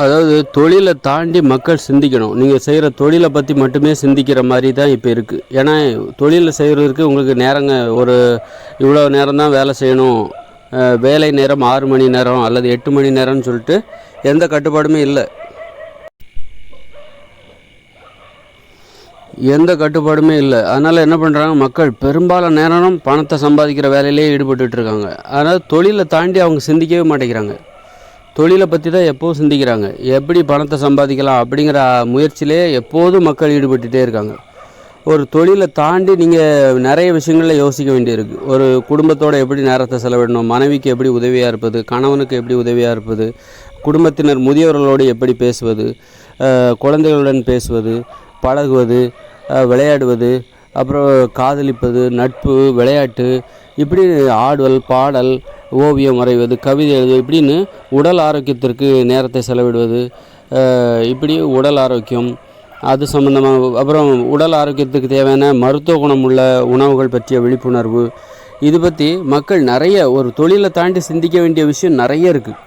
அதாவது தொழிலை தாண்டி மக்கள் சிந்திக்கணும். நீங்கள் செய்கிற தொழிலை பற்றி மட்டுமே சிந்திக்கிற மாதிரி தான் இப்போ இருக்குது ஏன்னா தொழிலை செய்கிறதுக்கு உங்களுக்கு நேரங்க ஒரு இவ்வளோ நேரம் தான் வேலை செய்யணும். வேலை நேரம் ஆறு மணி நேரம் அல்லது எட்டு மணி நேரம்னு சொல்லிட்டு எந்த கட்டுப்பாடுமே இல்லை. எந்த கட்டுப்பாடுமே இல்லை. அதனால் என்ன பண்ணுறாங்க மக்கள் பெரும்பாலான நேரம் பணத்தை சம்பாதிக்கிற வேலையிலே ஈடுபட்டுருக்காங்க இருக்காங்க. அதனால் தொழிலை தாண்டி அவங்க சிந்திக்கவே மாட்டேங்கிறாங்க. தொழிலை பற்றி தான் எப்போவும் சிந்திக்கிறாங்க. எப்படி பணத்தை சம்பாதிக்கலாம் அப்படிங்கிற முயற்சியிலே எப்போதும் மக்கள் ஈடுபட்டுகிட்டே இருக்காங்க. ஒரு தொழிலை தாண்டி நீங்கள் நிறைய விஷயங்களில் யோசிக்க வேண்டியிருக்கு. ஒரு குடும்பத்தோடு எப்படி நேரத்தை செலவிடணும் மனைவிக்கு எப்படி உதவியாக இருப்பது கணவனுக்கு எப்படி உதவியாக இருப்பது குடும்பத்தினர் முதியவர்களோடு எப்படி பேசுவது குழந்தைகளுடன் பேசுவது பழகுவது விளையாடுவது அப்புறம் காதலிப்பது நட்பு விளையாட்டு இப்படி ஆடல் பாடல் ஓவியம் வரைவது கவிதை எழுதுவது இப்படின்னு உடல் ஆரோக்கியத்திற்கு நேரத்தை செலவிடுவது இப்படி உடல் ஆரோக்கியம் அது சம்மந்தமாக அப்புறம் உடல் ஆரோக்கியத்துக்கு தேவையான மருத்துவ குணம் உள்ள உணவுகள் பற்றிய விழிப்புணர்வு இது பற்றி மக்கள் நிறைய ஒரு தொழிலை தாண்டி சிந்திக்க வேண்டிய விஷயம் நிறைய இருக்குது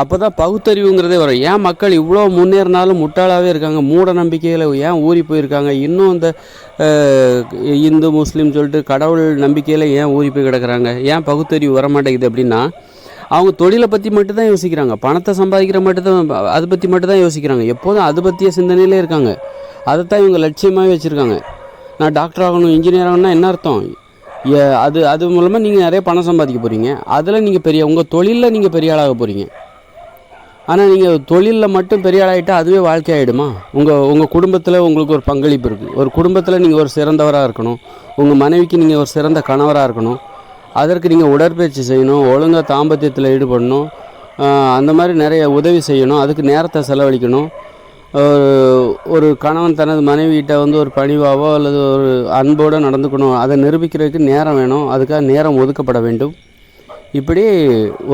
அப்போ தான் பகுத்தறிவுங்கிறதே வரும். ஏன் மக்கள் இவ்வளோ முன்னேறினாலும் முட்டாளாகவே இருக்காங்க? மூட நம்பிக்கையில் ஏன் ஊறி போயிருக்காங்க? இன்னும் இந்த இந்து முஸ்லீம் சொல்லிட்டு கடவுள் நம்பிக்கையில் ஏன் ஊறி போய் கிடக்குறாங்க? ஏன் பகுத்தறிவு வர மாட்டேங்குது அப்படின்னா அவங்க தொழிலை பற்றி மட்டும்தான் யோசிக்கிறாங்க. பணத்தை சம்பாதிக்கிற மட்டும்தான் அதை பற்றி மட்டும்தான் யோசிக்கிறாங்க. எப்போதும் அது பற்றிய சிந்தனையிலே இருக்காங்க. அதைத்தான் இவங்க லட்சியமாகவே வச்சுருக்காங்க. நான் டாக்டர் ஆகணும் இன்ஜினியர் ஆகணும்னா என்ன அர்த்தம்? ஏ, அது அது மூலமாக நீங்கள் நிறைய பணம் சம்பாதிக்க போகிறீங்க அதில் நீங்கள் பெரிய உங்கள் தொழிலில் நீங்கள் பெரிய ஆளாக போகிறீங்க ஆனால் நீங்கள் தொழிலில் மட்டும் பெரிய ஆளாகிட்டால் அதுவே வாழ்க்கை ஆகிடுமா உங்கள் உங்கள் குடும்பத்தில் உங்களுக்கு ஒரு பங்களிப்பு இருக்குது ஒரு குடும்பத்தில் நீங்கள் ஒரு சிறந்தவராக இருக்கணும். உங்கள் மனைவிக்கு நீங்கள் ஒரு சிறந்த கணவராக இருக்கணும். அதற்கு நீங்கள் உடற்பயிற்சி செய்யணும். ஒழுங்காக தாம்பத்தியத்தில் ஈடுபடணும். அந்த மாதிரி நிறைய உதவி செய்யணும். அதுக்கு நேரத்தை செலவழிக்கணும். ஒரு- ஒரு கணவன் தனது மனைவிகிட்ட வந்து ஒரு பணிவாவோ அல்லது ஒரு அன்போடு நடந்துக்கணும். அதை நிரூபிக்கிறதுக்கு நேரம் வேணும். அதுக்காக நேரம் ஒதுக்கப்பட வேண்டும். இப்படி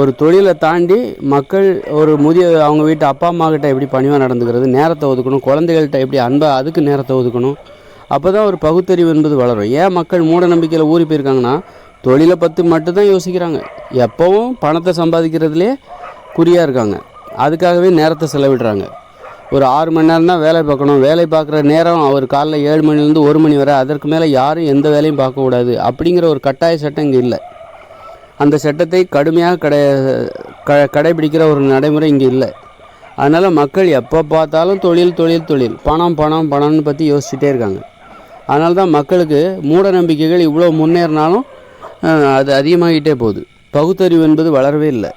ஒரு தொழிலை தாண்டி மக்கள் ஒரு முதிய அவங்க வீட்டு அப்பா அம்மா கிட்ட எப்படி பணிவாக நடந்துக்கிறது நேரத்தை ஒதுக்கணும் குழந்தைகள்கிட்ட எப்படி அன்பாக அதுக்கு நேரத்தை ஒதுக்கணும் அப்போ தான் ஒரு பகுத்தறிவு என்பது வளரும். ஏன் மக்கள் மூட நம்பிக்கையில் ஊறி போயிருக்காங்கன்னா தொழிலை பற்றி மட்டும்தான் யோசிக்கிறாங்க. எப்போவும் பணத்தை சம்பாதிக்கிறதுலே குறியாக இருக்காங்க. அதுக்காகவே நேரத்தை செலவிடுறாங்க. ஒரு ஆறு மணி நேரம் தான் வேலை பார்க்கணும். வேலை பார்க்குற நேரம் அவர் காலைல ஏழு மணிலேருந்து ஒரு மணி வரை அதற்கு மேலே யாரும் எந்த வேலையும் பார்க்கக்கூடாது அப்படிங்கிற ஒரு கட்டாய சட்டம் இங்கே இல்லை. அந்த சட்டத்தை கடுமையாக கடை க கடைபிடிக்கிற ஒரு நடைமுறை இங்கே இல்லை. அதனால் மக்கள் எப்போ பார்த்தாலும் தொழில் தொழில் தொழில் பணம் பணம் பணம்னு பற்றி யோசிச்சுட்டே இருக்காங்க. அதனால தான் மக்களுக்கு மூட நம்பிக்கைகள் இவ்வளோ முன்னேறினாலும் அது அதிகமாகிட்டே போகுது. பகுத்தறிவு என்பது வளரவே இல்லை.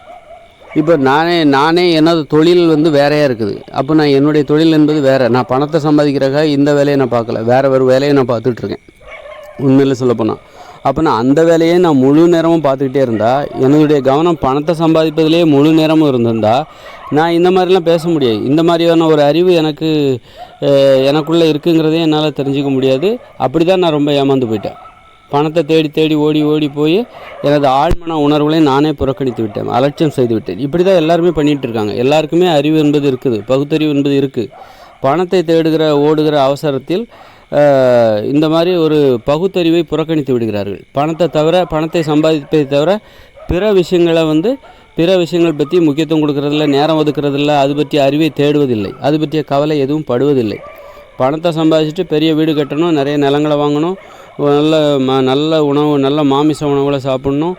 இப்போ நானே நானே எனது தொழில் வந்து வேறையாக இருக்குது. அப்போ நான் என்னுடைய தொழில் என்பது வேறு. நான் பணத்தை சம்பாதிக்கிறக்காக இந்த வேலையை நான் பார்க்கல. வேறு ஒரு வேலையை நான் பார்த்துட்ருக்கேன் உண்மையில் சொல்லப்போனால் அப்போ நான் அந்த வேலையை நான் முழு நேரமும் பார்த்துக்கிட்டே இருந்தால் என்னுடைய கவனம் பணத்தை சம்பாதிப்பதிலேயே முழு நேரமும் இருந்திருந்தா நான் இந்த மாதிரிலாம் பேச முடியாது. இந்த மாதிரியான ஒரு அறிவு எனக்கு எனக்குள்ளே இருக்குங்கிறதே என்னால் தெரிஞ்சுக்க முடியாது. அப்படி தான் நான் ரொம்ப ஏமாந்து போயிட்டேன். பணத்தை தேடி தேடி ஓடி ஓடி போய் எனது ஆழ்மன உணர்வுகளை நானே புறக்கணித்து விட்டேன் அலட்சியம் செய்து விட்டேன். இப்படி தான் எல்லாருமே பண்ணிகிட்டு இருக்காங்க. எல்லாருக்குமே அறிவு என்பது இருக்குது பகுத்தறிவு என்பது இருக்குது பணத்தை தேடுகிற ஓடுகிற அவசரத்தில் இந்த மாதிரி ஒரு பகுத்தறிவை புறக்கணித்து விடுகிறார்கள். பணத்தை தவிர பணத்தை சம்பாதிப்பதை தவிர பிற விஷயங்களை வந்து பிற விஷயங்கள் பற்றி முக்கியத்துவம் கொடுக்கறதில்ல நேரம் ஒதுக்கிறதில்ல அது பற்றிய அறிவை தேடுவதில்லை. அது பற்றிய கவலை எதுவும் படுவதில்லை. பணத்தை சம்பாதிச்சுட்டு பெரிய வீடு கட்டணும் நிறைய நிலங்களை வாங்கணும் நல்ல ம நல்ல உணவு நல்ல மாமிச உணவுகளை சாப்பிட்ணும்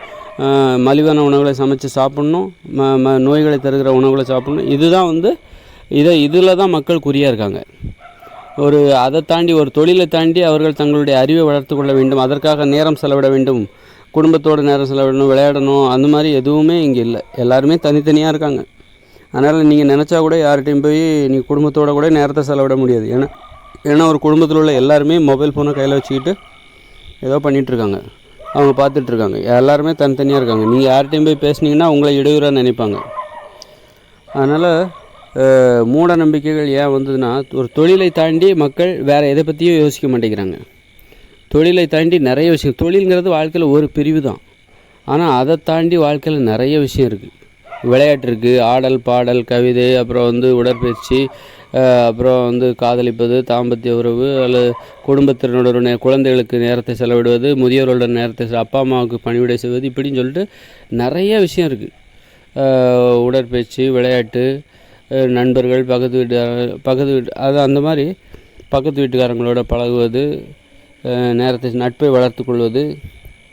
மலிவான உணவுகளை சமைச்சு சாப்பிட்ணும் ம ம நோய்களை தருகிற உணவுகளை சாப்பிட்ணும். இதுதான் வந்து இதை இதில் தான் மக்கள் குறியாக இருக்காங்க. ஒரு அதை தாண்டி ஒரு தொழிலை தாண்டி அவர்கள் தங்களுடைய அறிவை வளர்த்து கொள்ள வேண்டும். அதற்காக நேரம் செலவிட வேண்டும். குடும்பத்தோடு நேரம் செலவிடணும் விளையாடணும் அந்த மாதிரி எதுவுமே இங்கே இல்லை. எல்லாருமே தனித்தனியாக இருக்காங்க. அதனால் நீங்கள் நினச்சா கூட யார்கிட்டையும் போய் நீங்கள் குடும்பத்தோடு கூட நேரத்தை செலவிட முடியாது. ஏன்னா ஏன்னா ஒரு குடும்பத்தில் உள்ள எல்லாருமே மொபைல் ஃபோனை கையில் வச்சுக்கிட்டு ஏதோ பண்ணிகிட்ருக்காங்க அவங்க பார்த்துட்ருக்காங்க எல்லாருமே தனித்தனியாக இருக்காங்க. நீங்கள் யார்கிட்டையும் போய் பேசுனீங்கன்னா உங்களை இடையூறாக நினைப்பாங்க. அதனால் மூட நம்பிக்கைகள் ஏன் வந்ததுன்னா ஒரு தொழிலை தாண்டி மக்கள் வேறு எதை பற்றியும் யோசிக்க மாட்டேங்கிறாங்க. தொழிலை தாண்டி நிறைய விஷயம் தொழில்ங்கிறது வாழ்க்கையில் ஒரு பிரிவு தான். ஆனால் அதை தாண்டி வாழ்க்கையில் நிறைய விஷயம் இருக்குது விளையாட்டு இருக்குது ஆடல் பாடல் கவிதை அப்புறம் வந்து உடற்பயிற்சி அப்புறம் வந்து காதலிப்பது தாம்பத்திய உறவு அல்லது குடும்பத்தினரோட நே- குழந்தைகளுக்கு நேரத்தை செலவிடுவது முதியோரோட நேரத்தை செ- அப்பா அம்மாவுக்கு பணிவிடை செய்வது இப்படின்னு சொல்லிட்டு நிறைய விஷயம் இருக்குது உடற்பயிற்சி விளையாட்டு நண்பர்கள் பக்கத்து வீட்டு பக்கத்து வீட்டு அது அந்த மாதிரி பக்கத்து வீட்டுக்காரங்களோட பழகுவது நேரத்தை நட்பை வளர்த்து கொள்வது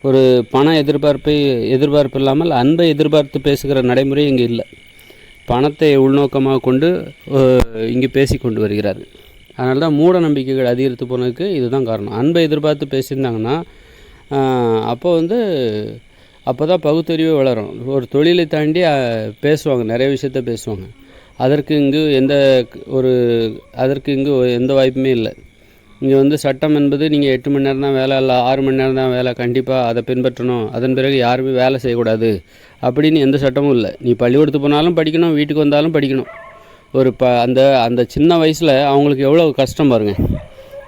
ஒரு பண எதிர்பார்ப்பை எதிர்பார்ப்பு இல்லாமல் அன்பை எதிர்பார்த்து பேசுகிற நடைமுறை இங்கே இல்லை. பணத்தை உள்நோக்கமாக கொண்டு இங்கே பேசி கொண்டு வருகிறார்கள் அதனால தான் மூட நம்பிக்கைகள் அதிகரித்து போனதுக்கு இதுதான் காரணம். அன்பை எதிர்பார்த்து பேசியிருந்தாங்கன்னா அப்போ வந்து அப்போ தான் பகுத்தறிவே வளரும். ஒரு தொழிலை தாண்டி பேசுவாங்க நிறைய விஷயத்த பேசுவாங்க. அதற்கு இங்கு எந்த ஒரு அதற்கு இங்கு எந்த வாய்ப்புமே இல்லை. இங்கே வந்து சட்டம் என்பது நீங்கள் எட்டு மணி நேரம் தான் வேலை இல்லை ஆறு மணி நேரம் தான் வேலை கண்டிப்பாக அதை பின்பற்றணும். அதன் பிறகு யாருமே வேலை செய்யக்கூடாது அப்படின்னு எந்த சட்டமும் இல்லை. நீ பள்ளிக்கூடத்துக்கு போனாலும் படிக்கணும் வீட்டுக்கு வந்தாலும் படிக்கணும். ஒரு ப அந்த அந்த சின்ன வயசில் அவங்களுக்கு எவ்வளோ கஷ்டம் பாருங்கள்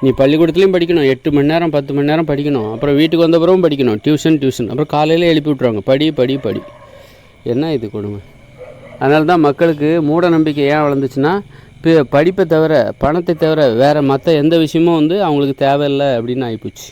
நீ பள்ளிக்கூடத்துலேயும் படிக்கணும் எட்டு மணி நேரம் பத்து மணி நேரம் படிக்கணும். அப்புறம் வீட்டுக்கு வந்த பிறகும் படிக்கணும் டியூஷன் டியூஷன். அப்புறம் காலையில் எழுப்பி விட்ருவாங்க படி படி படி. என்ன இது கொடுமை? அதனால தான் மக்களுக்கு மூட நம்பிக்கை ஏன் வளர்ந்துச்சுன்னா படிப்பை தவிர பணத்தை தவிர வேறு மற்ற எந்த விஷயமும் வந்து அவங்களுக்கு தேவையில்லை அப்படின்னு ஆகிப்போச்சு